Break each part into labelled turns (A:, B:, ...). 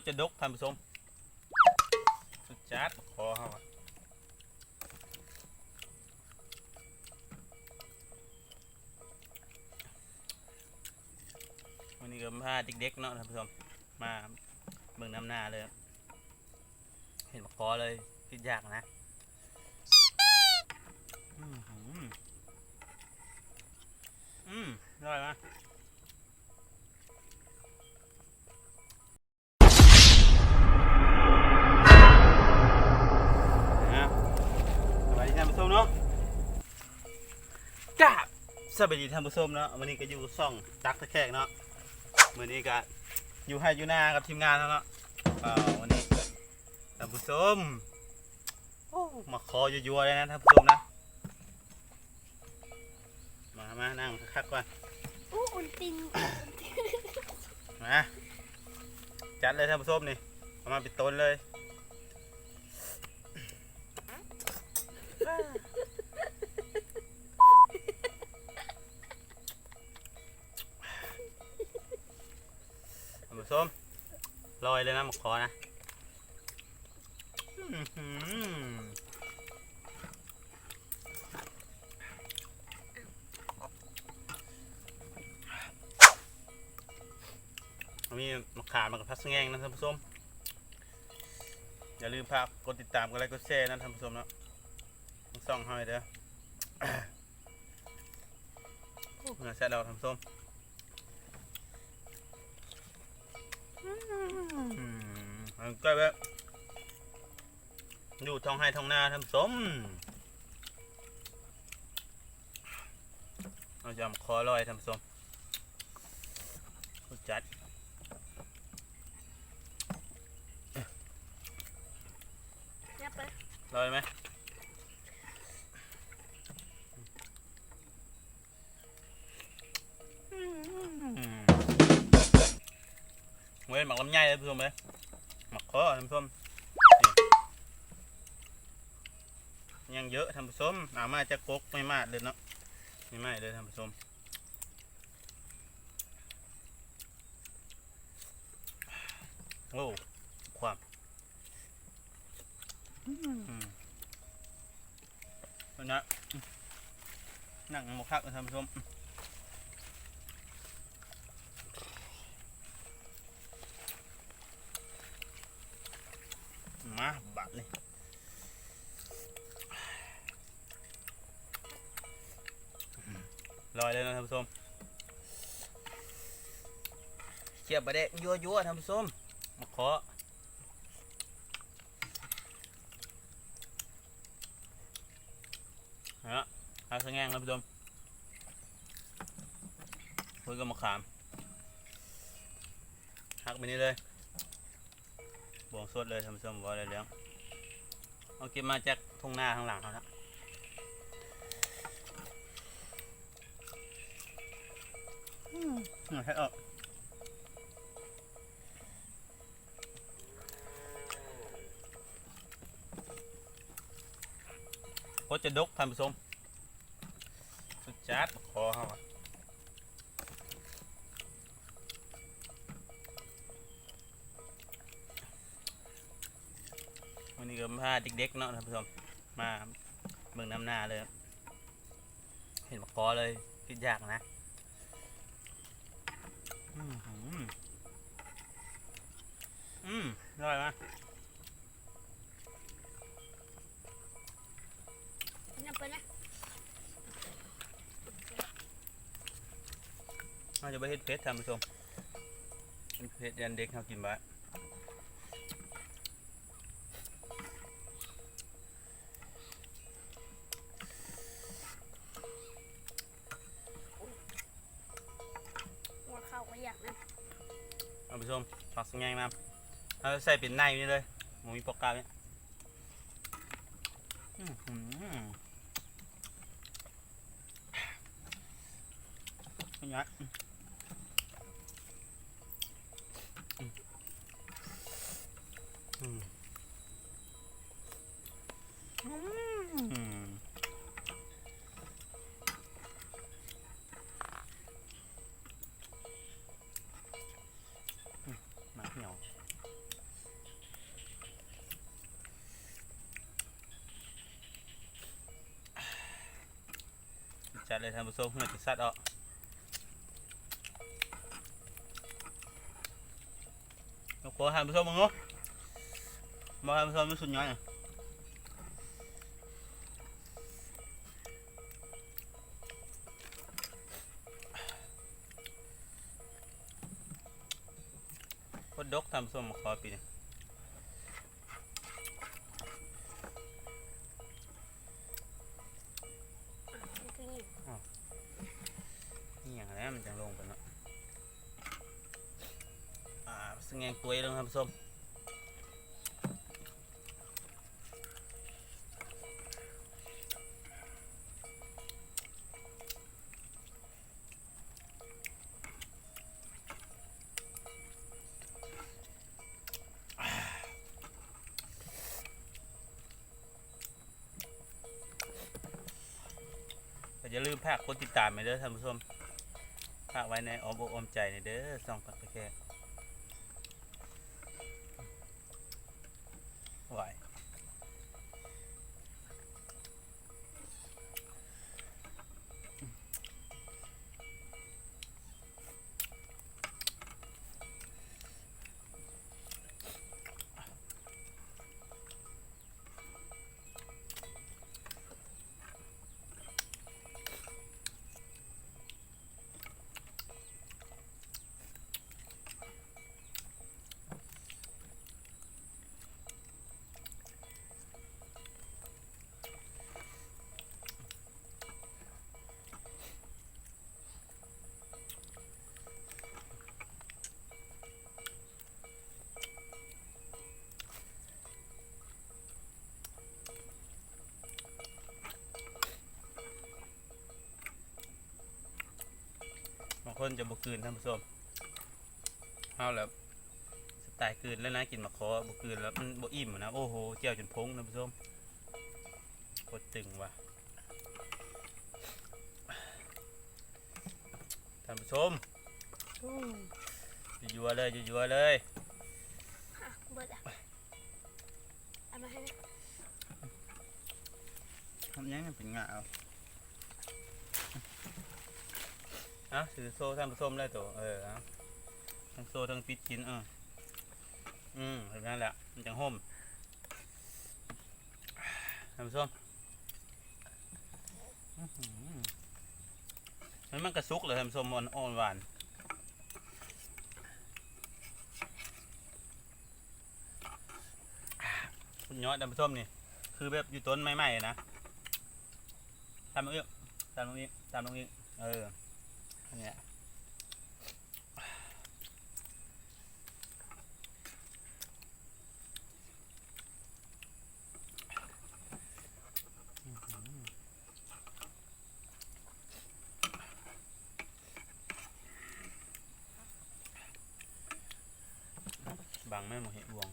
A: ตรจะดกท่านผู้ชมสุดจัดคอเขาอะวันนี้ก็พาเด็กๆเนาะท่านผู้ชมมาเบิ่งน้ำหน้าเลย เห็นคอเลยคิดยากนะอืมอืมอร่อยไหม สวัสดีท่านผู้ชมเนาะวันนี้ก็อยู่ซ่องจักตะแคกเนาะวันนี้ก็อยู่ให้อยู่หน้ากับทีมงานแล้วเนาะอ่าวันนี้ท่านผู้ชมโอ้มาคอยัวๆเลยนะท่านผู้ชมนะมามานั่งคักๆก่อน
B: อู้อุ่นติน
A: มาจัดเลยท่านผู้ชมนี่เอามาปิดต้นเลย เลยนะหมกคอนะอื้อหือมีมะขามมากับพัสแงงนะท่านผู้ชมอย่าลืมฝากกดติดตามกดไลค์กดแชร์นะท่านผู้ชมเนาะทั้งสองห้เด้อเนื้อแซ่บเราท่านผู้ชม ก็แบบอยู่ท้องให้ท้องนาทำสมเราจะมาคอลอยทำสมรู้จัด
B: ยับไป
A: ลอยไหมเว้ยหมักลำไยเลยผู้ชมเลยหมักค อท่านผู้ชมยังเยอะท่านผู้ชมเอามาจะกกไม่มากเลยเนาะไม่มากเลยท่านผู้ชมโอ้ความอืมนะนั่งหมกคักเลยท่านผู้ชม มาบัดเลย ลอยเลยนะท่านผู้ชมเชียบไปเด็ยัวยัวท่านผู้ชมมาขอฮะเอาสะแงงท่านผู้ชมคุยกับมะขามหักไปนี่เลยบวงสดเลยท่านผู้ชมวอะไรเลี้ยงเอาเก็บมาจากทุ่งนาข้างหลังเขาละ อืมให้ออกโคตรจะดกท่านผู้ชมสุดจัดคอเขาวันนี้ก็พาเด็กๆเนาะท่านผู้ชมมาเบิ่งน้ำหน้าเลย เห็นมะคอเลยคิดยากนะอืมหืมอืมอ ร่อยไหม
B: ยับไปนะ
A: เราจะไปเฮ็ดเพชรท่านผู้ชมเป็นเพชรยันเด็กเขากินบ้า
B: หัวเข่าก็อยากนะ
A: ท่านผู้ชมผักสังแงงน้ำ เอาใส่เป็นในนี่เลยหมูมีปอกกาเนี่ยอืมหืมเป็นไงอืม จัดเลยท่านผู้ชมเพื่อจะซัดออกโอ้โหท่านผู้ชมมึงเนาะมาท่านผู้ชมมันสุดยอดเนี่ยโคตรดกท่านผู้ชมมาขอปีนี้ ส้มอย่าลืมพากกดติดตามไปเด้อท่านผู้ชมพากไว้ในอ้อมอกออมใจในเด้อส่องปักตะแค่ ไคนจะบกคืนท่านผู้ชมเอาแล้วสไตล์คืนแล้วนะกินมะขอบกคืนแล้วมันบอิ่มอะนะโอ้โหเจียวจนพงท่านผู้ชมโคตรตึงว่ะท่านผู้ชม
B: อืม
A: ยัวๆเลยยัวๆเลย
B: อะเบิดอะเอามาให้นะ
A: ทำยังไงเป็นงาเอาเอาถือโซ่ท่านผู้มเลยตัวเออทั้งโซ่ทั้งปิดกินเอออืมแบบนั้นแหละมันจังห่มท่านผู้มมันมันกระซุกเลยท่านผู้มอ่อนอ่อนหวานคุณยอดท่านผู้มนี่คือแบบอยู่ต้นไม้ๆนะตามตรงนี้ตามตรงนี้ตามตรงนี้เออ เนี้ยบังไม่หมดเห็ดบวง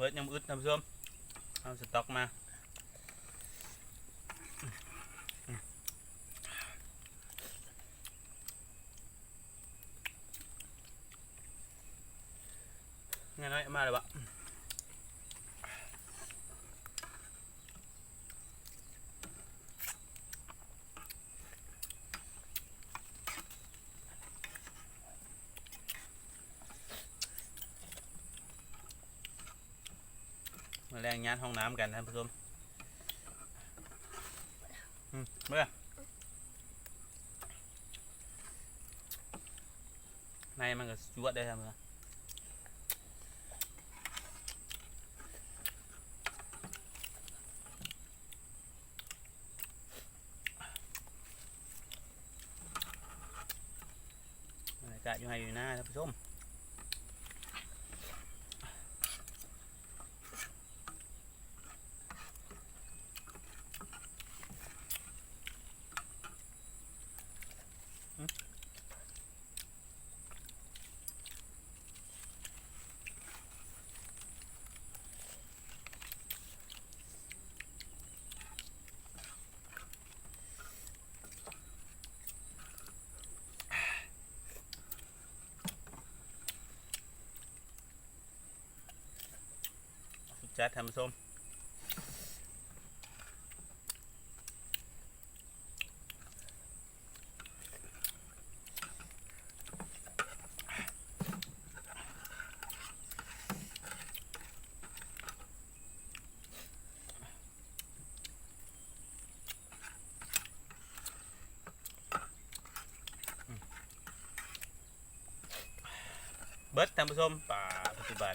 A: เบิดยังบ่อึดท่านผู้ชมเอาสต็อกมาง่ายน้อยมาเลยวะ มาแรงงานห้องน้ำกันท่านผู้ชมเมื่อในมันก็จวดได้ทำไมบรรยากาศอยู่ให้อยู่หน้าท่านผู้ชม จัดท่านผู้ชมเบิร์ดท่านผู้ชมป่าปัจจุบัน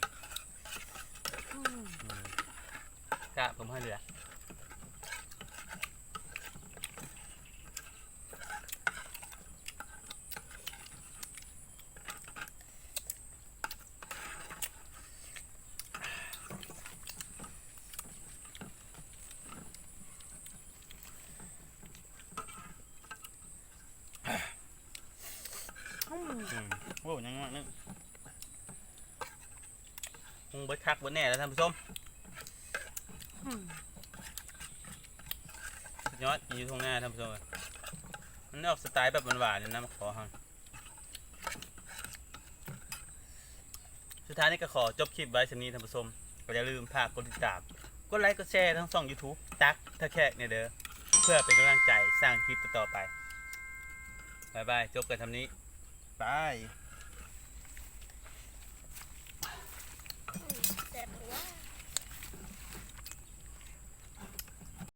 A: กะผมให้เหลือโอ้ยังไงนึง งเบิดคักเบิดแน่แล้วท่านผู้ชมสุดยอดกินอยู่ตรงหน้าท่านผู้ชมมันออกสไตล์แบบหวานๆเลยนะมาขอฮังสุดท้ายนี้ก็ขอจบคลิปไว้สักนี้ท่านผู้ชมก็อย่าลืมฝากกดติดตามกดไลค์กดแชร์ทั้งสอง YouTube ตักถ้าแขกเนี่ยเด้อเพื่อเป็นกำลังใจสร้างคลิปต่อไปบายบายจบกันทำนี้บาย